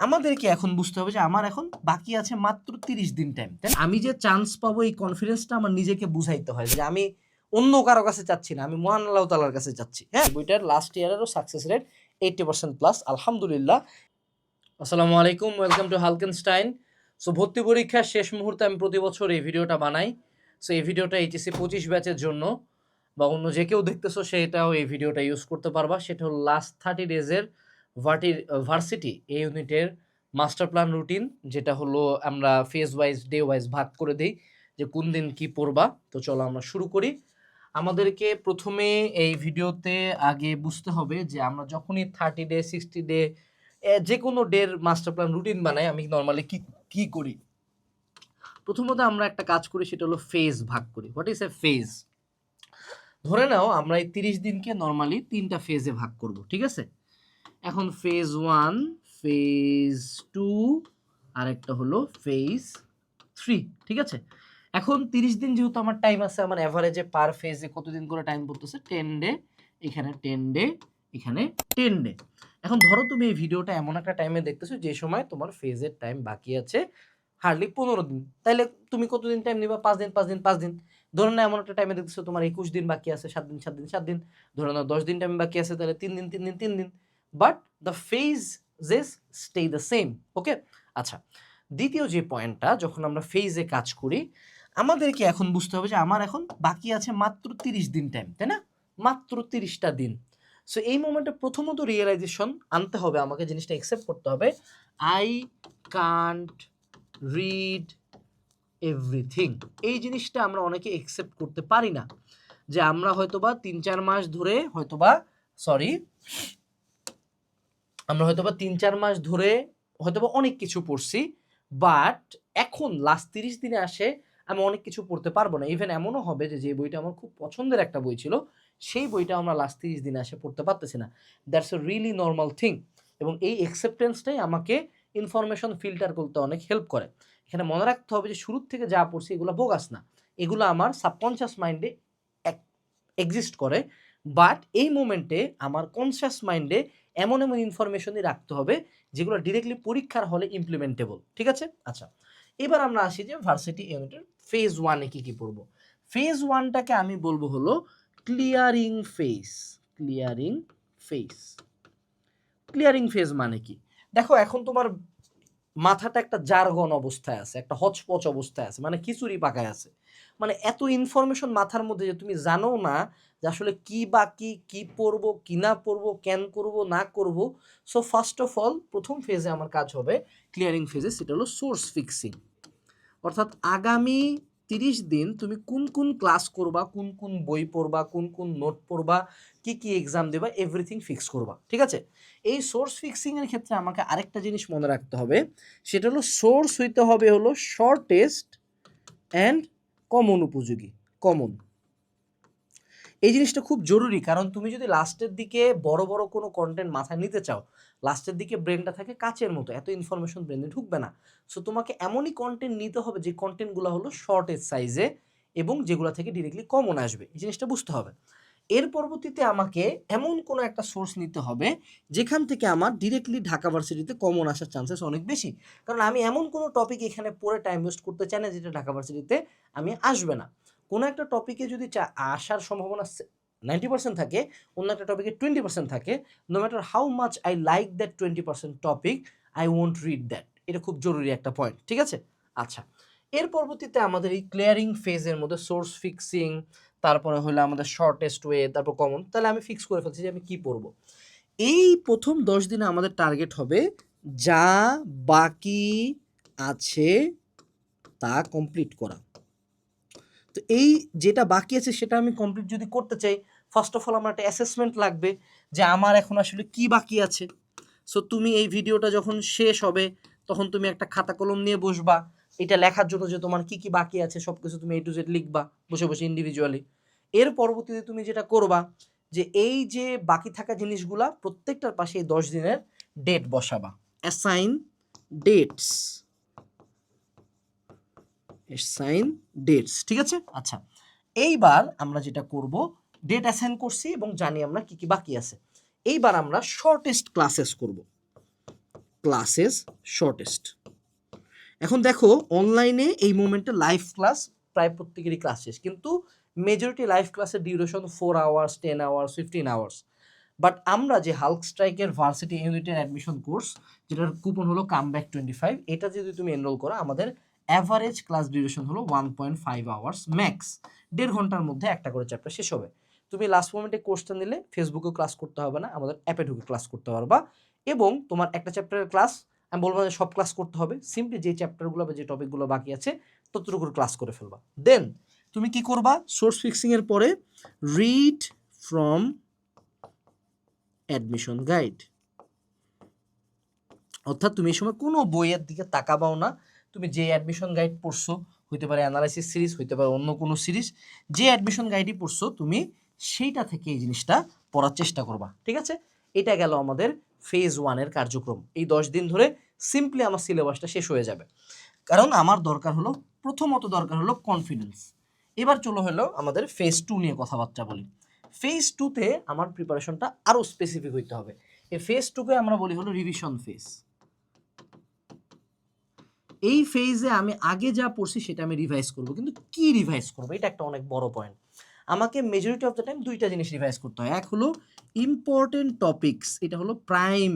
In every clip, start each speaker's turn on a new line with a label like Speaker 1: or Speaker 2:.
Speaker 1: আমাদেরকে এখন বুঝতে হবে যে আমার এখন বাকি আছে মাত্র তিরিশ দিন টাইম তাই আমি যে চান্স পাবো এই কনফিডেন্সটা আমার নিজেকে বুঝাইতে হয় যে আমি অন্য কারও কাছে চাচ্ছি না আমি মহান আল্লাহ তালার কাছে চাচ্ছি হ্যাঁ? বইটার last ইয়ারেরও success rate eighty percent plus আলহামদুলিল্লাহ। আসসালামু আলাইকুম ওয়েলকাম টু হালকেনস্টাইন সো ভর্তি পরীক্ষার শেষ মুহূর্তে আমি প্রতি বছর এই ভিডিওটা বানাই। সো এই ভিডিওটা এইচএসসি পঁচিশ ব্যাচের জন্য বা অন্য যে কেউ দেখতেছো সেটাও এই ভিডিওটা ইউজ করতে পারবা। সেটা হলো লাস্ট থার্টি ডেজের ভার্টি ভার্সিটি এই ইউনিটের মাস্টার প্ল্যান রুটিন, যেটা হলো আমরা ফেজ ওয়াইজ ডে ওয়াইজ ভাগ করে দিই যে কোন দিন কি পড়বা। তো চলো আমরা শুরু করি। আমাদেরকে প্রথমে এই ভিডিওতে আগে বুঝতে হবে যে আমরা যখনই থার্টি ডে সিক্সটি ডে যে কোনো ডের মাস্টার প্ল্যান রুটিন বানাই, আমি নর্মালি কি কি করি? প্রথমত আমরা একটা কাজ করি, সেটা হলো ফেজ ভাগ করি। হোয়াট ইজ এ ফেজ ধরে নাও আমরা এই তিরিশ দিনকে নর্মালি তিনটা ফেজে ভাগ করব, ঠিক আছে? এখন ফেজ ওয়ান ফেজ টু আর একটা হলো ফেজ থ্রি ঠিক আছে? এখন তিরিশ দিন যেহেতু আমার টাইম আছে, আমার অ্যাভারেজে পার ফেজে কতদিন করে টাইম পড়তেছে? টেন ডে এখানে টেন ডে এখানে টেন ডে এখন ধরো তুমি এই ভিডিওটা এমন একটা টাইমে দেখতেছো, যে সময় তোমার ফেজের টাইম বাকি আছে হার্ডলি পনেরো দিন। তাহলে তুমি কতদিন টাইম নিবা? পাঁচ দিন পাঁচ দিন পাঁচ দিন। ধরে নাও এমন একটা টাইমে দেখতেছো তোমার একুশ দিন বাকি আছে, সাত দিন সাত দিন সাত দিন। ধরে নাও দশ দিন টাইম বাকি আছে, তাহলে তিন দিন তিন দিন তিন দিন। But the phase just stay the same okay আচ্ছা দ্বিতীয় যে পয়েন্টটা যখন আমরা ফেজে কাজ করি, আমাদেরকে এখন বুঝতে হবে যে আমার এখন বাকি আছে মাত্র তিরিশ দিন টাইম তাই না? মাত্র তিরিশটা দিন। সো এই মোমেন্টে প্রথমত রিয়েলাইজেশন আনতে হবে, আমাকে জিনিসটা অ্যাকসেপ্ট করতে হবে। আই কান্ট রিড এভরিথিং এই জিনিসটা আমরা অনেকে অ্যাকসেপ্ট করতে পারি না, যে আমরা হয়তোবা তিন চার মাস ধরে হয়তোবা সরি আমরা হয়তোবা তিন, চার মাস ধরে হয়তোবা অনেক কিছু পড়ছি বাট এখন লাস্ট তিরিশ দিনে আসে আমি অনেক কিছু পড়তে পারব না। ইভেন এমনও হবে যে যে বইটা আমার খুব পছন্দের একটা বই ছিল, সেই বইটা আমরা লাস্ট তিরিশ দিনে আসে পড়তে পারতেছি না। That's a really normal thing এবং এই অ্যাকসেপ্টেন্সটাই আমাকে ইনফরমেশন ফিল্টার করতে অনেক হেল্প করে। এখানে মনে রাখতে হবে যে, শুরুর থেকে যা পড়ছি এগুলো বোগাস না। এগুলো আমার সাবকনশিয়াস মাইন্ডে এক্সিস্ট করে বাট এই মোমেন্টে আমার কনসিয়াস মাইন্ডে এমন এমন ইনফরমেশনই রাখতে হবে যেগুলো ডিরেক্টলি পরীক্ষার হলে ইমপ্লিমেন্টেবল ঠিক আছে? আচ্ছা এবার আমরা আসি যে ভার্সিটি ইউনিটের ফেজ ওয়ানে কি কি পড়ব? ফেজ ওয়ানটাকে আমি বলব হলো clearing phase clearing phase clearing phase মানে কি? দেখো, এখন তোমার মাথাটা একটা জারগন অবস্থায় আছে, একটা হচপচ অবস্থায় আছে মানে খিচুড়ি পাকায় আছে। মানে এত ইনফরমেশন মাথার মধ্যে যে তুমি জানো না যে আসলে কি বা কি কি পরব, কি না পরব কেন করব, না করব সো ফার্স্ট অফ অল প্রথম ফেজে আমার কাজ হবে ক্লিয়ারিং ফেজে সেটা হলো সোর্স ফিক্সিং অর্থাৎ আগামী তিরিশ দিন তুমি কোন কোন ক্লাস করবা, কোন কোন বই পড়বা, কোন কোন নোট পড়বা, কি কি এক্সাম দেবা এভরিথিং ফিক্স করবা, ঠিক আছে? এই সোর্স ফিক্সিংয়ের ক্ষেত্রে আমাকে আরেকটা জিনিস মনে রাখতে হবে, সেটা হলো সোর্স হইতে হবে হলো শর্টেস্ট অ্যান্ড কমন উপযোগী কমন এই জিনিসটা খুব জরুরি, কারণ তুমি যদি লাস্টের দিকে বড় বড় কোনো কন্টেন্ট মাথায় নিতে চাও লাস্টের দিকে ব্রেনটা থাকে কাচের মতো, এত ইনফরমেশন ব্রেনে ঢুকবে না। সো তোমাকে এমনই কন্টেন্ট নিতে হবে যে কন্টেন্টগুলো হলো শর্টেজ সাইজে এবং যেগুলো থেকে ডিরেক্টলি কমন আসবে, এই জিনিসটা বুঝতে হবে। এর পরবর্তীতে আমাকে এমন কোনো একটা সোর্স নিতে হবে, যেখান থেকে আমার ডিরেক্টলি ঢাকা ভার্সিটিতে কমন আসার চান্সেস অনেক বেশি। কারণ আমি এমন কোনো টপিক এখানে পড়ে টাইম ওয়েস্ট করতে চাই না, যেটা ঢাকা ভার্সিটিতে আমি আসবে না। কোনো একটা টপিকে যদি চা- আসার সম্ভাবনা নাইনটি পার্সেন্ট থাকে, অন্য একটা টপিকে টোয়েন্টি পার্সেন্ট থাকে no matter how much I like that twenty percent topic I won't read that এটা খুব জরুরি একটা পয়েন্ট ঠিক আছে? আচ্ছা এর পরবর্তীতে আমাদের এই ক্লিয়ারিং ফেজের মধ্যে সোর্স ফিক্সিং তারপরে হলো আমাদের শর্টেস্ট ওয়ে তারপর কমন তাহলে আমি ফিক্স করে ফেলছি যে আমি কী পড়ব। এই প্রথম দশ দিনে আমাদের টার্গেট হবে যা বাকি আছে তা কমপ্লিট করা। তো এই যেটা বাকি আছে সেটা আমি কমপ্লিট যদি করতে চাই ফার্স্ট অফ অল আমার একটা অ্যাসেসমেন্ট লাগবে যে আমার এখন আসলে কি বাকি আছে। সো তুমি এই ভিডিওটা যখন শেষ হবে, তখন তুমি একটা খাতা কলম নিয়ে বসবা। এটা লেখার জন্য যে তোমার কি কি বাকি আছে সব কিছু তুমি এ টু জেড লিখবা বসে বসে ইন্ডিভিজুয়ালি এর পরবর্তীতে তুমি যেটা করবা, যে এই যে বাকি থাকা জিনিসগুলা প্রত্যেকটার পাশে এই দশ দিনের ডেট বসাবা। অ্যাসাইন ডেটস সাইন ডেটস, ঠিক আছে? আচ্ছা এইবার আমরা যেটা করব, ডেট অ্যাসাইন করছি এবং জানি আমরা কি কি বাকি আছে। এইবার আমরা শর্টেস্ট ক্লাসেস করব। ক্লাসেস শর্টেস্ট এখন দেখো অনলাইনে এই মোমেন্টে লাইভ ক্লাস প্রায় প্রত্যেকেরই ক্লাস শেষ, কিন্তু মেজরিটি লাইভ ক্লাসের duration four hours ten hours fifteen hours but আমরা যে হাল্ক স্ট্রাইকের ভার্সিটি ইউনিটের অ্যাডমিশন কোর্স যেটার কুপন হলো কাম ব্যাক টোয়েন্টি ফাইভ এটা যদি তুমি এনরোল করো, আমাদের অ্যাভারেজ ক্লাস ডিউরেশন হলো one point five hours max দেড় ঘণ্টার মধ্যে একটা করে চ্যাপ্টার শেষ হবে। তুমি লাস্ট মোমেন্টে কোর্সটা নিলে ফেসবুকেও ক্লাস করতে হবে না, আমাদের অ্যাপে ঢুকে ক্লাস করতে পারবা। এবং তোমার একটা চ্যাপ্টারের ক্লাস আমি বলব যে সব ক্লাস করতে হবে সিম্পলি যে চ্যাপ্টারগুলো বা যে টপিকগুলো বাকি আছে ততটুকুর ক্লাস করে ফেলবা। দেন তুমি কি করবা? সোর্স ফিক্সিং এর পরে রিড ফ্রম অ্যাডমিশন গাইড অর্থাৎ তুমি এই সময় কোনো বইয়ের দিকে তাকাবাও না তুমি যে অ্যাডমিশন গাইড পড়ছো, হইতে পারে অ্যানালাইসিস সিরিজ হইতে পারে অন্য কোনো সিরিজ যে অ্যাডমিশন গাইডই পড়ছো, তুমি সেইটা থেকে এই জিনিসটা পড়ার চেষ্টা করবা, ঠিক আছে? এটা গেল আমাদের ফেজ ওয়ানের কার্যক্রম। এই দশ দিন ধরে সিম্পলি আমার সিলেবাসটা শেষ হয়ে যাবে। কারণ আমার দরকার হলো, প্রথমত দরকার হলো কনফিডেন্স এবার চলো হলো আমাদের ফেজ টু নিয়ে কথাবার্তা বলি। ফেজ টুতে আমার প্রিপারেশনটা আরও স্পেসিফিক হইতে হবে। এই ফেজ টুকে আমরা বলি হলো রিভিশন ফেজ এই ফেজে আমি আগে যা পড়ছি সেটা আমি রিভাইজ করব। কিন্তু কি রিভাইজ করব? এটা একটা অনেক বড় পয়েন্ট আমাকে মেজরিটি অফ দ্য টাইম দুইটা জিনিস রিভাইজ করতে হয়। এক হলো ইম্পর্টেন্ট টপিকস এটা হলো প্রাইম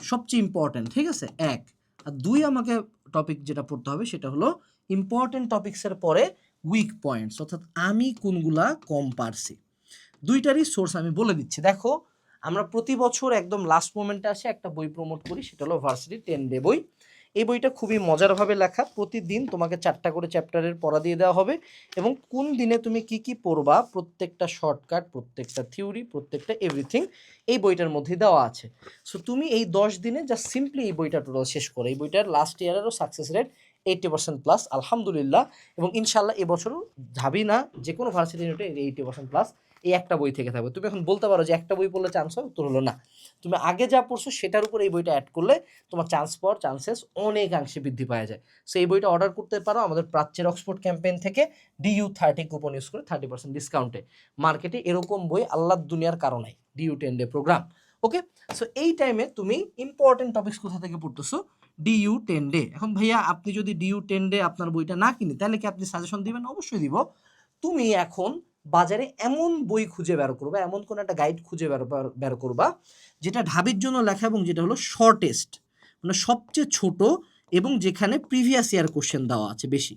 Speaker 1: সবচেয়ে ইম্পর্টেন্ট ঠিক আছে? এক। আর দুই, আমাকে টপিক যেটা পড়তে হবে সেটা হলো ইম্পর্টেন্ট টপিক্সের পরে উইক পয়েন্টস অর্থাৎ আমি কোনগুলা কম পারছি। দুইটারই সোর্স আমি বলে দিচ্ছি। দেখো, আমরা প্রতি বছর একদম লাস্ট মোমেন্টে আসে একটা বই প্রমোট করি, সেটা হলো ভার্সিটি টেন ডে বই। এই বইটা খুবই মজারভাবে লেখা। প্রতিদিন তোমাকে চারটা করে চ্যাপ্টারের পড়া দিয়ে দেওয়া হবে এবং কোন দিনে তুমি কি কি পড়বা, প্রত্যেকটা শর্টকাট প্রত্যেকটা থিওরি প্রত্যেকটা এভরিথিং এই বইটার মধ্যে দেওয়া আছে। সো তুমি এই দশ দিনে জাস্ট সিম্পলি এই বইটা টোটাল শেষ করো। এই বইটার last ইয়ারেরও success rate eighty percent plus আলহামদুলিল্লাহ। এবং ইনশাল্লাহ এবছরও ভাবি না যে কোনো ভার্সিটি ইউনিটে এইটি পার্সেন্ট প্লাস এই একটা বই থেকে থাকবে। তুমি এখন বলতে পারো যে একটা বই পড়লে চান্স হয়, উত্তর হলো না। তুমি আগে যা পড়ছো সেটার উপর এই বইটা অ্যাড করলে তোমার চান্স পাওয়ার চান্সেস অনেকাংশে বৃদ্ধি পাওয়া যায়। সো এই বইটা অর্ডার করতে পারো আমাদের প্রাচ্যের অক্সফোর্ড ক্যাম্পেইন থেকে ডিইউ থার্টি কুপন ইউজ করে থার্টি পার্সেন্ট ডিসকাউন্টে মার্কেটে এরকম বই আল্লাহ দুনিয়ার কারণে DU ten day programme okay so এই টাইমে তুমি ইম্পর্টেন্ট টপিকস কোথা থেকে পড়তেছো? ডিইউ টেন ডে এখন ভাইয়া, আপনি যদি ডিইউ টেন ডে আপনার বইটা না কিনে, তাহলে কি আপনি সাজেশন দিবেন? অবশ্যই দিব। তুমি এখন বাজারে এমন বই খুঁজে বের করবা এমন কোন একটা গাইড খুঁজে বের বের- করবা যেটা ঢাবির জন্য লেখা এবং যেটা হলো শর্টেস্ট মানে সবচেয়ে ছোট এবং যেখানে প্রিভিয়াস ইয়ার কোশ্চেন দেওয়া আছে বেশি।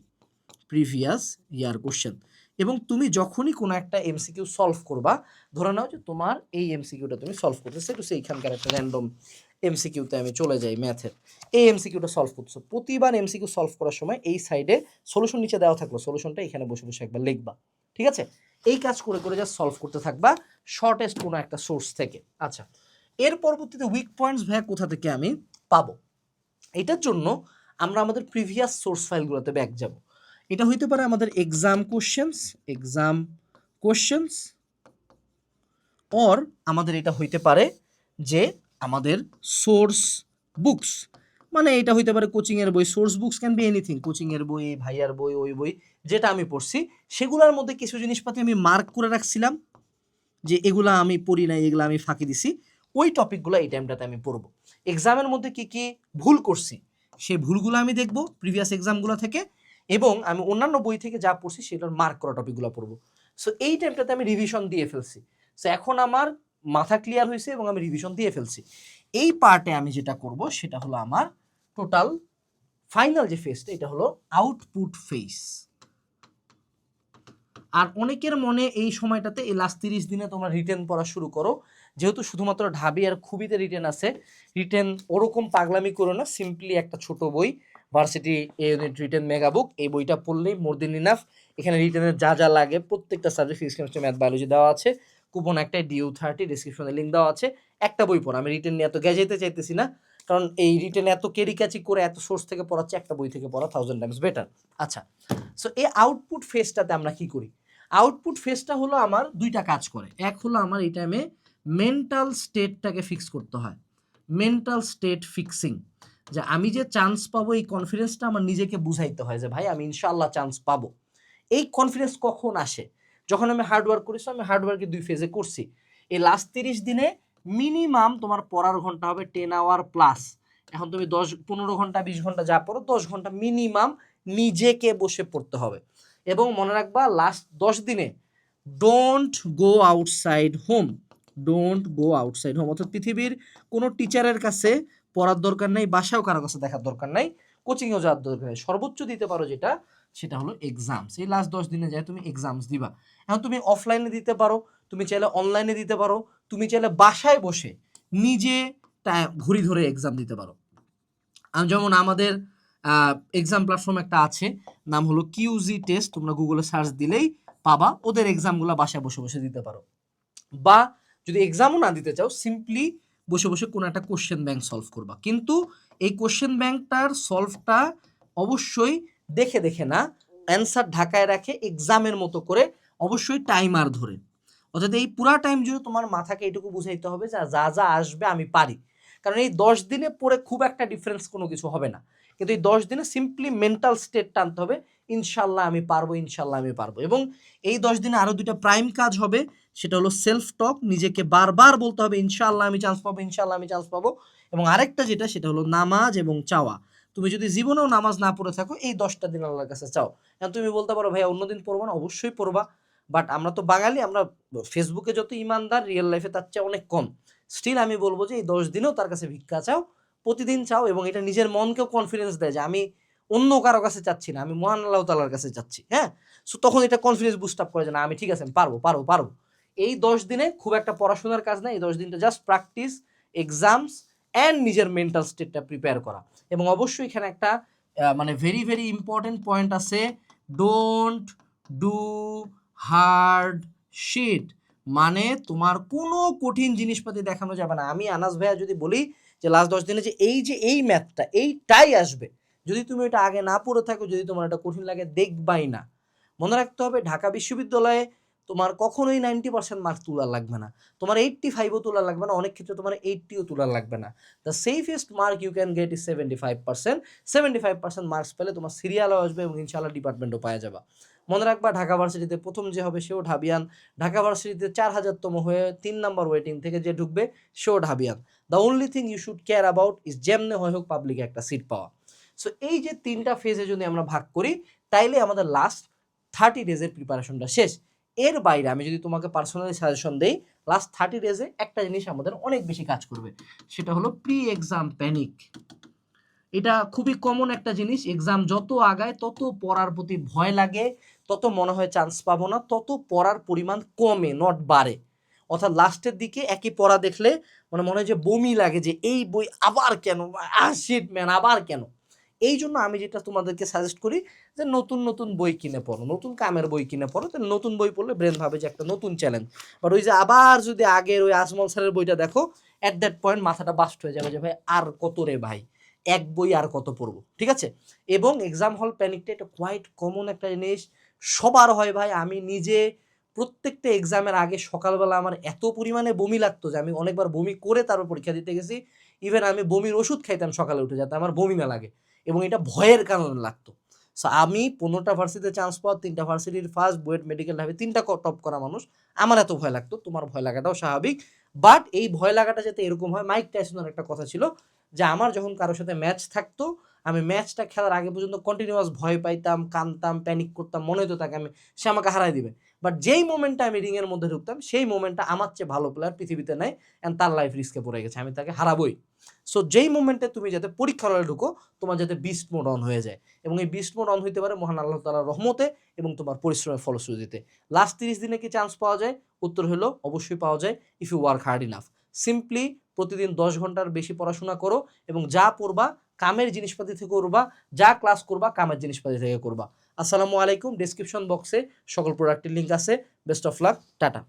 Speaker 1: প্রিভিয়াস ইয়ার কোশ্চেন এবং তুমি যখনই কোনো একটা এমসিকিউ সলভ করবা, ধরে নাও যে তোমার এই এমসিকিউটা তুমি সলভ করতেছো একটু সেইখানকার একটা র্যান্ডম এমসিকিউতে আমি চলে যাই ম্যাথের এই এমসিকিউটা সলভ করতেছো। প্রতিবার এমসিকিউ সলভ করার সময় এই সাইডে সলিউশন নিচে দেওয়া থাকল। সলিউশনটা এখানে বসে বসে একবার লিখবা। ঠিক আছে? এই কাজ করে করে যা সলভ করতে থাকবা শর্টেস্ট কোনো একটা সোর্স থেকে। আচ্ছা এর পরবর্তীতে উইক পয়েন্টস ভাইয়া কোথা থেকে আমি পাবো? এটার জন্য আমরা আমাদের প্রিভিয়াস সোর্স ফাইলগুলোতে ব্যাক যাব। এটা হইতে পারে আমাদের exam questions exam questions or আমাদের এটা হইতে পারে যে আমাদের সোর্স বুকস মানে এটা হইতে পারে কোচিংয়ের বই source books can be anything কোচিংয়ের বই, ভাইয়ার বই, ওই বই, যেটা আমি পড়ছি, সেগুলোর মধ্যে কিছু জিনিসপাতি আমি মার্ক করে রাখছিলাম, যে এগুলা আমি পড়ি নাই, এগুলা আমি ফাঁকি দিছি, ওই টপিকগুলো এই টাইমটাতে আমি পড়ব। এক্সামের মধ্যে কি কি ভুল করছি, সেই ভুলগুলো আমি দেখব প্রিভিয়াস এক্সামগুলো থেকে, এবং আমি অন্যান্য বই থেকে যা পড়ছি সেটার মার্ক করা টপিকগুলো পড়ব। সো এই টাইমটাতে আমি রিভিশন দিয়ে ফেলছি। সো এখন আমার মাথা ক্লিয়ার হয়েছে এবং আমি রিভিশন দিয়ে ফেলছি। এই পার্টে আমি যেটা করব সেটা হলো আমার টোটাল ফাইনাল যে ফেসটা এটা হলো আউটপুট ফেস আর অনেকের মনে এই সময়টাতে এই লাস্ট তিরিশ দিনে তোমরা রিটেন পড়া শুরু করো। যেহেতু শুধুমাত্র ঢাবি আর খুবিতে রিটেন আছে রিটেন ওরকম পাগলামি করো না সিম্পলি একটা ছোট বই ভার্সিটি রিটেন মেগা বুক এই বইটা পড়লেই মোর দিন ইনাফ এখানে রিটেনের যা যা লাগে, প্রত্যেকটা subject physics chemistry math biology দেওয়া আছে। কুপন একটাই ডিউ থার্টি ডিসক্রিপশনে লিঙ্ক দেওয়া আছে। একটা বই পড়া। আমি রিটেন নিয়ে এত গেজাইতে চাইতেছি না, কারণ এই রিটেন এত কেরি ক্যাচি করে এত সোর্স থেকে পড়াচ্ছে, একটা বই থেকে পড়া থাউজেন্ড টাইমস বেটার আচ্ছা সো এই আউটপুট ফেসটাতে আমরা কি করি? আউটপুট ফেসটা হলো আমার দুইটা কাজ করে। এক হলো আমার এই টাইমে মেন্টাল স্টেটটাকে ফিক্স করতে হয়। মেন্টাল স্টেট ফিক্সিং যে আমি যে চান্স পাবো, এই কনফিডেন্সটা আমার নিজেকে বুঝাইতে হয় যে ভাই, আমি ইনশাল্লাহ চান্স পাবো। এই কনফিডেন্স কখন আসে? যখন আমি হার্ডওয়ার্ক করেছি আমি হার্ডওয়ার্কে দুই ফেজে করছি। এই লাস্ট তিরিশ দিনে মিনিমাম তোমার পড়ার ঘণ্টা হবে টেন আওয়ার প্লাস এখন তুমি দশ, পনেরো ঘণ্টা, বিশ ঘণ্টা যা পড়ো, দশ ঘণ্টা মিনিমাম নিজেকে বসে পড়তে হবে। এবং মনে রাখবা লাস্ট দশ দিনে don't go outside home don't go outside home অর্থাৎ পৃথিবীর কোনো টিচারের কাছে পড়ার দরকার নেই বাসাও কারও কাছে দেখার দরকার নাই কোচিংয়েও যাওয়ার দরকার নেই। সর্বোচ্চ দিতে পারো যেটা, সেটা হলো এক্সামস এই লাস্ট দশ দিনে যায় তুমি এক্সামস দিবা। এখন তুমি অফলাইনে দিতে পারো তুমি চাইলে অনলাইনে দিতে পারো, তুমি চাইলে বাসায় বসে নিজে ঘড়ি ধরে এক্সাম দিতে পারো। যেমন আমাদের এক্সাম প্ল্যাটফর্ম একটা আছে, নাম হলো কিউজি টেস্ট তোমরা গুগলে সার্চ দিলেই পাবা, ওদের এক্সামগুলো বাসায় বসে বসে দিতে পারো। বা যদি এক্সামও না দিতে চাও সিম্পলি বসে বসে কোনো একটা কোশ্চেন ব্যাংক সলভ করবা। কিন্তু এই কোশ্চেন ব্যাংকটার সলভটা অবশ্যই দেখে দেখে না অ্যান্সার ঢাকায় রাখে এক্সামের মতো করে অবশ্যই টাইমার ধরে। অর্থাৎ এই পুরা টাইম জুড়ে তোমার মাথাকে এটুকু বুঝাইতে হবে যে যা যা আসবে আমি পারি। কারণ এই দশ দিনে পরে খুব একটা ডিফারেন্স কোনো কিছু হবে না। কিন্তু এই দশ দিনে সিম্পলি মেন্টাল স্টেট টানতে হবে, ইনশাল্লাহ আমি পারব, ইনশাল্লাহ আমি পারব। এবং এই দশ দিনে আরও দুইটা প্রাইম কাজ হবে, সেটা হলো সেলফ টক নিজেকে বারবার বলতে হবে, ইনশাল্লাহ আমি চান্স পাবো, ইনশাল্লাহ আমি চান্স পাবো। এবং আরেকটা যেটা, সেটা হলো নামাজ এবং চাওয়া। তুমি যদি জীবনেও নামাজ না পড়ে থাকো, এই দশটা দিন আল্লাহর কাছে চাও। তুমি বলতে পারো ভাই অন্যদিন পড়ব না, অবশ্যই পড়বা। বাট আমরা তো বাঙালি, আমরা ফেসবুকে যত ইমানদার রিয়েল লাইফে তার চেয়ে অনেক কম। স্টিল আমি বলব যে এই দশ দিনেও তার কাছে ভিক্ষা চাও, প্রতিদিন চাও এবং এটা নিজের মনকেও কনফিডেন্স দেয় যে আমি অন্য কারও কাছে চাচ্ছি না, আমি মহান আল্লাহ তালার কাছে চাচ্ছি হ্যাঁ? সো তখন এটা কনফিডেন্স বুস্ট আপ করে যে না, আমি ঠিক আছে পারব পারব পারব। এই দশ দিনে খুব একটা পড়াশোনার কাজ না এই দশ দিনটা জাস্ট প্র্যাকটিস এক্সামস অ্যান্ড নিজের মেন্টাল স্টেটটা প্রিপেয়ার করা। এবং অবশ্যই এখানে একটা মানে ভেরি ভেরি ইম্পর্টেন্ট পয়েন্ট আছে ডোন্ট ডু হার্ড শিট মানে তোমার কোনো কঠিন জিনিসপাতি দেখানো যাবে না। আমি আনাস ভাইয়া যদি বলি যে লাস্ট দশ দিনে যে এই যে এই ম্যাথটা এইটাই আসবে। যদি তুমি এটা আগে না পড়ে থাকো, যদি তোমার এটা কঠিন লাগে, দেখবাই না। মনে রাখতে হবে, ঢাকা বিশ্ববিদ্যালয়ে তোমার কখনোই নাইনটি পার্সেন্ট মার্কস তোলা লাগবে না। তোমার এইটটি ফাইভও তোলা লাগবে না, অনেক ক্ষেত্রে তোমার এইটটিও তোলা লাগবে না। The safest mark you can get is seventy five percent seventy five percent marks পেলে তোমার সিরিয়ালও আসবে এবং ইনশাআল্লাহ ডিপার্টমেন্টও পাওয়া যাবে। মনে রাখবা, ঢাকা ভার্সিটিতে প্রথম যে হবে সেও ঢাবিয়ান। ঢাকা ভার্সিটিতে চার হাজারতম হয়ে তিন নাম্বার ওয়েটিং থেকে যে ঢুকবে সেও ঢাবিয়ান। The only thing you should care about is যেমনে হয় হোক পাবলিকে একটা সিট পাওয়া। সো এই যে তিনটা ফেজে যদি আমরা ভাগ করি, তাইলে আমাদের লাস্ট থার্টি ডেজের প্রিপারেশনটা শেষ। এর বাইরে আমি যদি তোমাকে পার্সোনালি সাজেশন দেই লাস্ট থার্টি ডেজে একটা জিনিস আমাদের অনেক বেশি কাজ করবে। সেটা হলো প্রি এক্সাম প্যানিক এটা খুবই কমন একটা জিনিস। এক্সাম যত আগায়, তত পড়ার প্রতি ভয় লাগে। তত মনে হয় চান্স পাবো না, তত পড়ার পরিমাণ কমে নট বাড়ে। অর্থাৎ লাস্টের দিকে একই পড়া দেখলে মানে মনে হয় যে বমি লাগে যে এই বই আবার কেন? শিট ম্যান আবার কেন? এই জন্য আমি যেটা তোমাদেরকে সাজেস্ট করি যে নতুন নতুন বই কিনে পড়ো। নতুন কামের বই কিনে পড়ো। তাহলে নতুন বই পড়লে ব্রেন ভাবে যে একটা নতুন চ্যালেঞ্জ বাট ওই যে আবার যদি আগের ওই আজমল স্যারের বইটা দেখো অ্যাট দ্যাট পয়েন্ট মাথাটা বাস্ট হয়ে যাবে যে ভাই, আর কত রে ভাই? এক বই আর কত পড়ব? ঠিক আছে? এবং এক্সাম হল প্যানিকটা এটা কোয়াইট কমন একটা জিনিস। সবার হয় ভাই, আমি নিজে প্রত্যেকটা এক্সামের আগে সকালবেলা আমার এত পরিমাণে বমি লাগতো যে আমি অনেকবার বমি করে তারপর পরীক্ষা দিতে গেছি। ইভেন আমি বমির ওষুধ খাইতাম সকালে উঠে যাতে আমার বমি না লাগে এবং এটা ভয়ের কারণে লাগতো। সো আমি পনেরোটা ভার্সিটিতে চান্স পাওয়া, তিনটা ভার্সিটির ফার্স্ট বুয়েট মেডিকেল লাইফে তিনটা টপ করা মানুষ। আমার এত ভয় লাগতো, তোমার ভয় লাগাটাও স্বাভাবিক। বাট এই ভয় লাগাটা যাতে এরকম হয় মাইক টাইসনের একটা কথা ছিল যে আমার যখন কারোর সাথে ম্যাচ থাকতো আমি ম্যাচটা খেলার আগে পর্যন্ত কন্টিনিউয়াস ভয় পাইতাম, কানতাম প্যানিক করতাম, মনে হতো তাকে আমি, সে আমাকে হারাই দিবে। বাট যেই মোমেন্টটা আমি রিংয়ের মধ্যে ঢুকতাম, সেই মোমেন্টটা আমার চেয়ে ভালো প্লেয়ার পৃথিবীতে নেই অ্যান্ড তার লাইফ রিস্কে পড়ে গেছে, আমি তাকে হারাবই। সো যেই মোমেন্টে তুমি যাতে পরীক্ষার হলে ঢুকো, তোমার যাতে বিস্ট মোড অন হয়ে যায়। এবং এই বিস্ট মোড অন হইতে পারে মহান আল্লাহ তালার রহমতে এবং তোমার পরিশ্রমের ফলশ্রুতিতে। লাস্ট তিরিশ দিনে কি চান্স পাওয়া যায়? উত্তর হলো, অবশ্যই পাওয়া যায় if you work hard enough simply প্রতিদিন দশ ঘণ্টার বেশি পড়াশোনা করো এবং যা পড়বা কামের জিনিসপাতি থেকে করবা, যা ক্লাস করবা, কামের জিনিসপাতি থেকে করবা। আসসালামু আলাইকুম ডিসক্রিপশন বক্সে সকল প্রোডাক্টের লিঙ্ক আছে। Best of luck ta ta.